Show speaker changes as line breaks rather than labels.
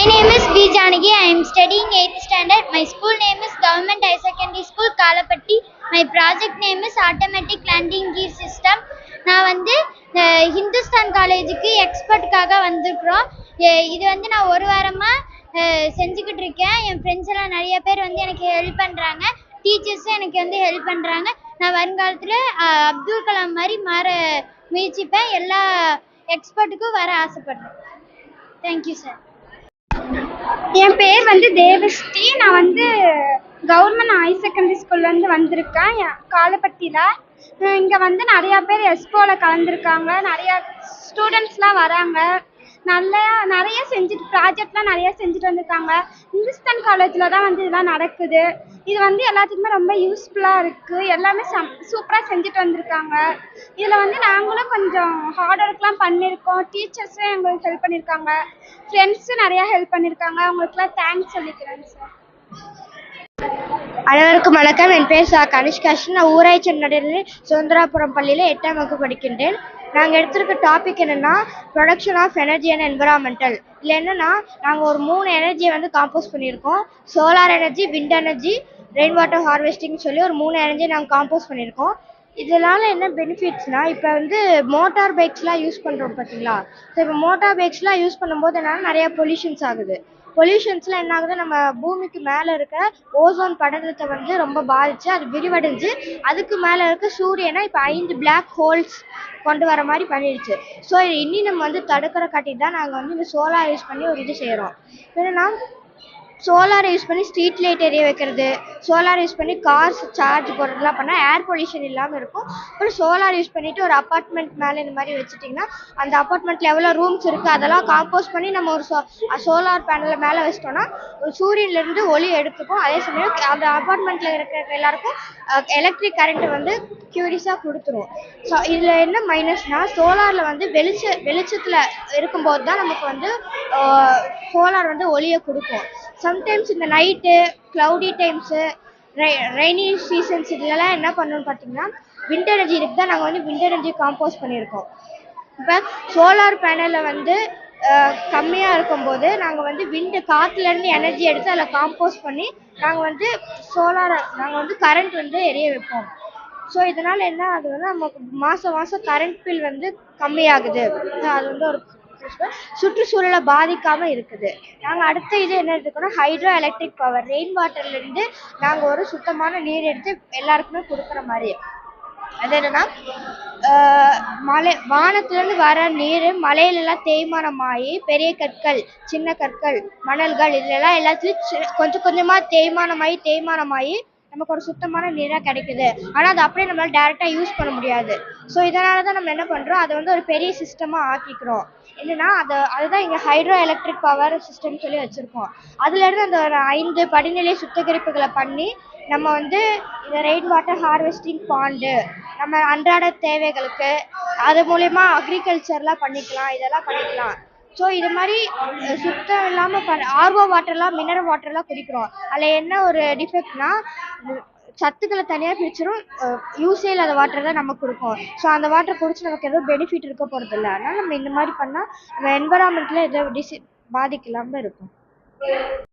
My name is B. Janagi. I am studying 8th standard. My school name is Government High Secondary School, Kalapatti. My project name is Automatic Landing Gear System. நான் வந்து ஹிந்துஸ்தான் காலேஜுக்கு எக்ஸ்பர்ட்காக வந்திருக்கிறோம் இது வந்து நான் ஒரு வாரமாக செஞ்சுக்கிட்டு இருக்கேன் என் ஃப்ரெண்ட்ஸ் எல்லாம் நிறைய பேர் வந்து எனக்கு ஹெல்ப் பண்ணுறாங்க டீச்சர்ஸும் எனக்கு வந்து ஹெல்ப் பண்ணுறாங்க நான் வருங்காலத்தில் அப்துல் கலாம் மாதிரி மாற முயற்சிப்பேன் எல்லா எக்ஸ்பர்ட்டுக்கும் வர ஆசைப்படுறேன் தேங்க்யூ சார்
என் பேர் வந்து தேவஸ்ரீ. நான் வந்து கவர்மெண்ட் ஹையர் செகண்டரி ஸ்கூல்லேருந்து வந்திருக்கேன். காலப்பட்டியில். இங்கே வந்து நிறையா பேர் எஸ்போவில் கலந்துருக்காங்க. நிறையா ஸ்டூடெண்ட்ஸ்லாம் வராங்க. நல்லா நிறைய செஞ்சுட்டு ப்ராஜெக்ட்லாம் நிறைய செஞ்சுட்டு வந்திருக்காங்க. இந்துஸ்தான் காலேஜில் தான் வந்து இதெல்லாம் நடக்குது. இது வந்து எல்லாத்துக்குமே ரொம்ப யூஸ்ஃபுல்லாக இருக்குது எல்லாமே சம் சூப்பராக செஞ்சுட்டு வந்திருக்காங்க. இதில் வந்து நாங்களும் கொஞ்சம் ஹார்ட் ஒர்க்லாம் பண்ணியிருக்கோம். டீச்சர்ஸும் எங்களுக்கு ஹெல்ப் பண்ணியிருக்காங்க. ஃப்ரெண்ட்ஸும் நிறையா ஹெல்ப் பண்ணியிருக்காங்க. அவங்களுக்குலாம் தேங்க்ஸ் சொல்லிக்கிறேன் சார்
அனைவருக்கும் வணக்கம். என் பேர் சா கனிஷ்காஷன் நான் ஊராட்சி நடுநிலை சுதந்திராபுரம் பள்ளியில் எட்டாம் வகுப்பு படிக்கின்றேன். நாங்கள் எடுத்திருக்க டாபிக் என்னென்னா production of energy and environmental இதில் என்னென்னா நாங்கள் ஒரு மூணு எனர்ஜியை வந்து காம்போஸ் பண்ணியிருக்கோம். Solar energy wind energy rain water ஹார்வெஸ்டிங்னு சொல்லி ஒரு மூணு எனர்ஜியை நாங்கள் காம்போஸ் பண்ணியிருக்கோம். இதனால் என்ன பெனிஃபிட்ஸ்னால் இப்போ வந்து மோட்டார் பைக்ஸ்லாம் யூஸ் பண்ணுறோம் பார்த்தீங்களா ஸோ இப்போ மோட்டார் பைக்ஸ்லாம் யூஸ் பண்ணும்போது என்னென்னா நிறையா பொல்யூஷன்ஸ் ஆகுது. பொல்யூஷன்ஸ்லாம் என்ன ஆகுது? நம்ம பூமிக்கு மேலே இருக்க ஓசோன் படலத்தை வந்து ரொம்ப பாதிச்சு அது விரிவடைஞ்சு அதுக்கு மேலே இருக்க சூரியனை இப்போ ஐந்து பிளாக் ஹோல்ஸ் கொண்டு வர மாதிரி பண்ணிடுச்சு. ஸோ இது நம்ம வந்து தடுக்கிற காட்டி தான் நாங்கள் வந்து இந்த சோலார் யூஸ் பண்ணி ஒரு இது செய்கிறோம் என்னன்னா சோலார் யூஸ் பண்ணி ஸ்ட்ரீட் லைட் எரிய வைக்கிறது சோலார் யூஸ் பண்ணி கார்ஸ் சார்ஜ் போடுறதுலாம் பண்ணால் ஏர் பொல்யூஷன் இல்லாமல் இருக்கும். அப்புறம் சோலார் யூஸ் பண்ணிவிட்டு ஒரு அப்பார்ட்மெண்ட் மேலே இந்த மாதிரி வச்சுட்டிங்கன்னா அந்த அப்பார்ட்மெண்ட்டில் எவ்வளோ ரூம்ஸ் இருக்குது அதெல்லாம் காம்போஸ் பண்ணி நம்ம ஒரு சோ சோலார் பேனலை மேலே வச்சிட்டோம்னா சூரியன்லேருந்து ஒளி எடுத்துக்கும். அதே சமயம் அந்த அப்பார்ட்மெண்ட்டில் இருக்கிற எல்லாருக்கும் எலக்ட்ரிக் கரண்ட்டு வந்து க்யூரிஸாக கொடுத்துரும். ஸோ இதில் என்ன மைனஸ்னால் சோலாரில் வந்து வெளிச்ச வெளிச்சத்தில் இருக்கும்போது தான் நமக்கு வந்து சோலார் வந்து ஒளியை கொடுக்கும். சம்டைம்ஸ் இந்த night cloudy times rainy seasons இதுலலாம் என்ன பண்ணணும்னு பார்த்தீங்கன்னா விண்ட் எனர்ஜி இருக்கு தான் நாங்கள் வந்து விண்ட் எனர்ஜி காம்போஸ் பண்ணியிருக்கோம். இப்போ சோலார் பேனலில் வந்து கம்மியாக இருக்கும்போது நாங்கள் வந்து விண்டு காற்றுலேருந்து எனர்ஜி எடுத்து அதில் காம்போஸ் பண்ணி நாங்கள் வந்து சோலாரை நாங்கள் வந்து கரண்ட் வந்து எரிய வைப்போம். ஸோ இதனால் என்ன ஆகுதுன்னா நமக்கு மாதம் மாதம் கரண்ட் பில் வந்து கம்மியாகுது. அது வந்து ஒரு சுற்றுச்சூழலை பாதிக்காமல் இருக்குது. நாங்கள் அடுத்த இது என்ன எடுத்துக்கோன்னா ஹைட்ரோ எலக்ட்ரிக் பவர் ரெயின் வாட்டர்லேருந்து நாங்கள் ஒரு சுத்தமான நீர் எடுத்து எல்லாருக்குமே கொடுக்குற மாதிரி. அது என்னன்னா ஆஹ் மலை வானத்திலிருந்து வர நீர் மலையிலலாம் தேய்மானமாகி பெரிய கற்கள் சின்ன கற்கள் மணல்கள் இதுலலாம் எல்லாத்துலேயும் கொஞ்சம் கொஞ்சமாக தேய்மானமாகி தேய்மானமாகி நமக்கு ஒரு சுத்தமான நீராக கிடைக்குது. ஆனால் அது அப்படியே நம்மளால் டேரெக்டாக யூஸ் பண்ண முடியாது. ஸோ இதனால தான் நம்ம என்ன பண்ணுறோம் அதை வந்து ஒரு பெரிய சிஸ்டமாக ஆக்கிக்கிறோம். என்னன்னா அது அதுதான் இங்கே ஹைட்ரோ எலக்ட்ரிக் பவர் சிஸ்டம் சொல்லி வச்சுருக்கோம். அதுலேருந்து அந்த ஒரு ஐந்து படிநிலை சுத்திகரிப்புகளை பண்ணி நம்ம வந்து இந்த ரெயின் வாட்டர் ஹார்வெஸ்டிங் பாண்டு நம்ம அன்றாட தேவைகளுக்கு அது மூலயமா அக்ரிகல்ச்சர்லாம் பண்ணிக்கலாம் இதெல்லாம் பண்ணிக்கலாம். ஸோ இது மாதிரி சுத்தம் இல்லாமல் பண்ண ஆர்ஓ வாட்டர்லாம் மினரல் வாட்டர்லாம் குடிக்கிறோம். அதில் என்ன ஒரு டிஃபெக்ட்னா சத்துக்களை தனியாக பிரிச்சிடும் யூஸே இல்லாத வாட்டர் தான் நமக்கு கொடுக்கும் ஸோ அந்த வாட்டர் குடிச்சு நமக்கு எதுவும் பெனிஃபிட் இருக்க போகிறதில்ல அதனால் நம்ம இந்த மாதிரி பண்ணால் நம்ம என்வரான்மெண்ட்டில் எதுவும் டிசி பாதிக்கலாமல் இருக்கும்.